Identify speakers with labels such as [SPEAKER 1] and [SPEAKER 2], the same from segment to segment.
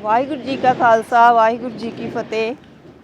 [SPEAKER 1] ਵਾਹਿਗੁਰੂ ਜੀ ਕਾ ਖਾਲਸਾ, ਵਾਹਿਗੁਰੂ ਜੀ ਕੀ ਫਤਿਹ।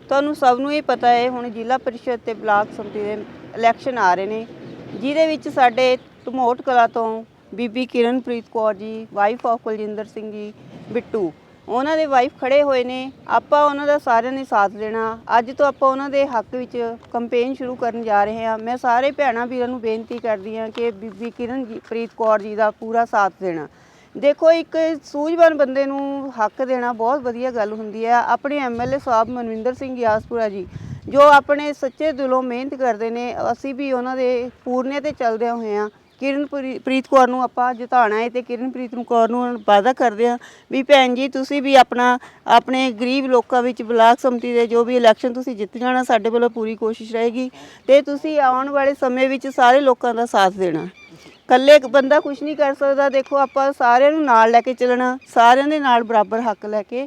[SPEAKER 1] ਤੁਹਾਨੂੰ ਸਭ ਨੂੰ ਹੀ ਪਤਾ ਹੈ, ਹੁਣ ਜ਼ਿਲ੍ਹਾ ਪਰਿਸ਼ਦ ਤੇ ਬਲਾਕ ਸੰਮਤੀ ਦੇ ਇਲੈਕਸ਼ਨ ਆ ਰਹੇ ਨੇ। ਜਿਹਦੇ ਵਿੱਚ ਸਾਡੇ ਧਮੋਟ ਕਲਾ ਤੋਂ ਬੀਬੀ ਕਿਰਨਪ੍ਰੀਤ ਕੌਰ ਜੀ ਵਾਈਫ ਆਫ ਕੁਲਜਿੰਦਰ ਸਿੰਘ ਜੀ, ਬਿੱਟੂ। ਉਹਨਾਂ ਦੇ ਵਾਈਫ ਖੜੇ ਹੋਏ ਨੇ। ਆਪਾਂ ਉਹਨਾਂ ਦਾ ਸਾਰਿਆਂ ਨੇ ਸਾਥ ਦੇਣਾ। ਅੱਜ ਤੋਂ ਆਪਾਂ ਉਹਨਾਂ ਦੇ ਹੱਕ ਵਿੱਚ ਕੰਪੇਨ ਸ਼ੁਰੂ ਕਰਨ ਜਾ ਰਹੇ ਹਾਂ। ਮੈਂ ਸਾਰੇ ਭੈਣਾਂ ਵੀਰਾਂ ਨੂੰ ਬੇਨਤੀ ਕਰਦੀ ਹਾਂ ਕਿ ਬੀਬੀ ਕਿਰਨਪ੍ਰੀਤ ਕੌਰ ਜੀ ਦਾ ਪੂਰਾ ਸਾਥ ਦੇਣਾ। ਦੇਖੋ, ਇੱਕ ਸੂਝਵਾਨ ਬੰਦੇ ਨੂੰ ਹੱਕ ਦੇਣਾ ਬਹੁਤ ਵਧੀਆ ਗੱਲ ਹੁੰਦੀ ਹੈ। ਆਪਣੇ ਐਮਐਲਏ ਸਾਹਿਬ ਮਨਵਿੰਦਰ ਸਿੰਘ ਯਾਸਪੁਰਾ ਜੀ, ਜੋ ਆਪਣੇ ਸੱਚੇ ਦਿਲੋਂ ਮਿਹਨਤ ਕਰਦੇ ਨੇ, ਅਸੀਂ ਵੀ ਉਹਨਾਂ ਦੇ ਪੂਰਨੇ ਤੇ ਚੱਲਦੇ ਹੋਏ ਹਾਂ। ਕਿਰਨਪ੍ਰੀਤ ਕੌਰ ਨੂੰ ਆਪਾਂ ਜਿਤਾਣਾ ਹੈ ਤੇ ਕਿਰਨਪ੍ਰੀਤ ਨੂੰ ਕੌਰ ਨੂੰ ਵਾਅਦਾ ਕਰਦੇ ਹਾਂ ਵੀ ਭੈਣ ਜੀ, ਤੁਸੀਂ ਵੀ ਆਪਣਾ, ਆਪਣੇ ਗਰੀਬ ਲੋਕਾਂ ਵਿੱਚ ਬਲਾਕ ਸੰਮਤੀ ਦੇ ਜੋ ਵੀ ਇਲੈਕਸ਼ਨ ਤੁਸੀਂ ਜਿੱਤ ਜਾਣਾ, ਸਾਡੇ ਵੱਲੋਂ ਪੂਰੀ ਕੋਸ਼ਿਸ਼ ਰਹੇਗੀ ਤੇ ਤੁਸੀਂ ਆਉਣ ਵਾਲੇ ਸਮੇਂ ਵਿੱਚ ਸਾਰੇ ਲੋਕਾਂ ਦਾ ਸਾਥ ਦੇਣਾ। ਇਕੱਲੇ ਬੰਦਾ ਕੁਝ ਨਹੀਂ ਕਰ ਸਕਦਾ। ਦੇਖੋ, ਆਪਾਂ ਸਾਰਿਆਂ ਨੂੰ ਨਾਲ ਲੈ ਕੇ ਚੱਲਣਾ, ਸਾਰਿਆਂ ਦੇ ਨਾਲ ਬਰਾਬਰ ਹੱਕ ਲੈ ਕੇ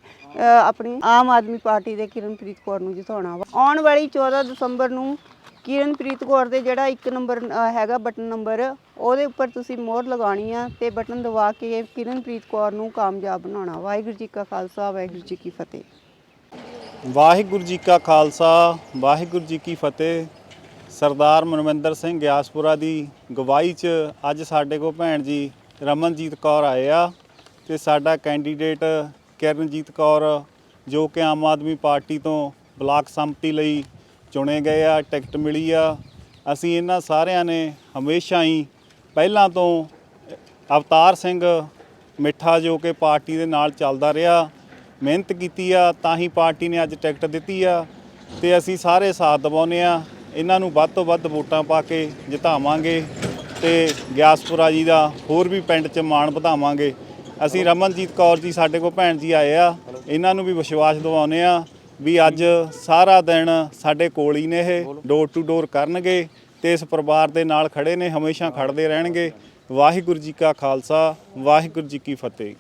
[SPEAKER 1] ਆਪਣੀ ਆਮ ਆਦਮੀ ਪਾਰਟੀ ਦੇ ਕਿਰਨਪ੍ਰੀਤ ਕੌਰ ਨੂੰ ਜਿਤਾਉਣਾ ਵਾ। ਆਉਣ ਵਾਲੀ 14 ਦਸੰਬਰ ਨੂੰ ਕਿਰਨਪ੍ਰੀਤ ਕੌਰ ਦੇ ਜਿਹੜਾ ਇੱਕ ਨੰਬਰ ਹੈਗਾ ਬਟਨ ਨੰਬਰ, ਉਹਦੇ ਉੱਪਰ ਤੁਸੀਂ ਮੋਹਰ ਲਗਾਉਣੀ ਆ ਤੇ ਬਟਨ ਦਬਾ ਕੇ ਕਿਰਨਪ੍ਰੀਤ ਕੌਰ ਨੂੰ ਕਾਮਯਾਬ ਬਣਾਉਣਾ। ਵਾਹਿਗੁਰੂ ਜੀ ਕਾ ਖਾਲਸਾ, ਵਾਹਿਗੁਰੂ ਜੀ ਕੀ ਫਤਿਹ।
[SPEAKER 2] ਵਾਹਿਗੁਰੂ ਜੀ ਕਾ ਖਾਲਸਾ, ਵਾਹਿਗੁਰੂ ਜੀ ਕੀ ਫਤਿਹ। ਸਰਦਾਰ ਮਨਵਿੰਦਰ ਸਿੰਘ ਗਿਆਸਪੁਰਾ ਦੀ ਗਵਾਹੀ 'ਚ ਅੱਜ ਸਾਡੇ ਕੋਲ ਭੈਣ ਜੀ ਰਮਨਜੀਤ ਕੌਰ ਆਏ ਆ ਤੇ ਸਾਡਾ ਕੈਂਡੀਡੇਟ ਕਿਰਨਜੀਤ ਕੌਰ ਜੋ ਕਿ ਆਮ ਆਦਮੀ ਪਾਰਟੀ ਤੋਂ ਬਲਾਕ ਸੰਮਤੀ ਲਈ ਚੁਣੇ ਗਏ ਆ, ਟਿਕਟ ਮਿਲੀ ਆ। ਅਸੀਂ ਇਹਨਾਂ ਸਾਰਿਆਂ ਨੇ ਹਮੇਸ਼ਾ ਹੀ ਪਹਿਲਾਂ ਤੋਂ ਅਵਤਾਰ ਸਿੰਘ ਮਿੱਠਾ ਜੋ ਕਿ ਪਾਰਟੀ ਦੇ ਨਾਲ ਚੱਲਦਾ ਰਿਹਾ, ਮਿਹਨਤ ਕੀਤੀ ਆ, ਤਾਂ ਹੀ ਪਾਰਟੀ ਨੇ ਅੱਜ ਟਿਕਟ ਦਿੱਤੀ ਆ ਤੇ ਅਸੀਂ ਸਾਰੇ ਸਾਥ ਦਵਾਉਂਦੇ ਆ। ਇਹਨਾਂ ਨੂੰ ਵੱਧ ਤੋਂ ਵੱਧ ਵੋਟਾਂ ਪਾ ਕੇ ਜਿਤਾਵਾਂਗੇ ਤੇ ਗਿਆਸਪੁਰਾ ਜੀ ਦਾ ਹੋਰ ਵੀ ਪਿੰਡ 'ਚ ਮਾਣ ਵਧਾਵਾਂਗੇ। ਅਸੀਂ ਰਮਨਜੀਤ ਕੌਰ ਜੀ ਸਾਡੇ ਕੋਲ ਭੈਣ ਜੀ ਆਏ ਆ, ਇਹਨਾਂ ਨੂੰ ਵੀ ਵਿਸ਼ਵਾਸ ਦਿਵਾਉਂਦੇ ਆ ਵੀ ਅੱਜ ਸਾਰਾ ਦਿਨ ਸਾਡੇ ਕੋਲ ਹੀ ਨੇ ਇਹ ਡੋਰ ਟੂ ਡੋਰ ਕਰਨਗੇ ਤੇ ਇਸ ਪਰਿਵਾਰ ਦੇ ਨਾਲ ਖੜੇ ਨੇ, ਹਮੇਸ਼ਾ ਖੜਦੇ ਰਹਿਣਗੇ। ਵਾਹਿਗੁਰੂ ਜੀ ਕਾ ਖਾਲਸਾ, ਵਾਹਿਗੁਰੂ ਜੀ ਕੀ ਫਤਿਹ।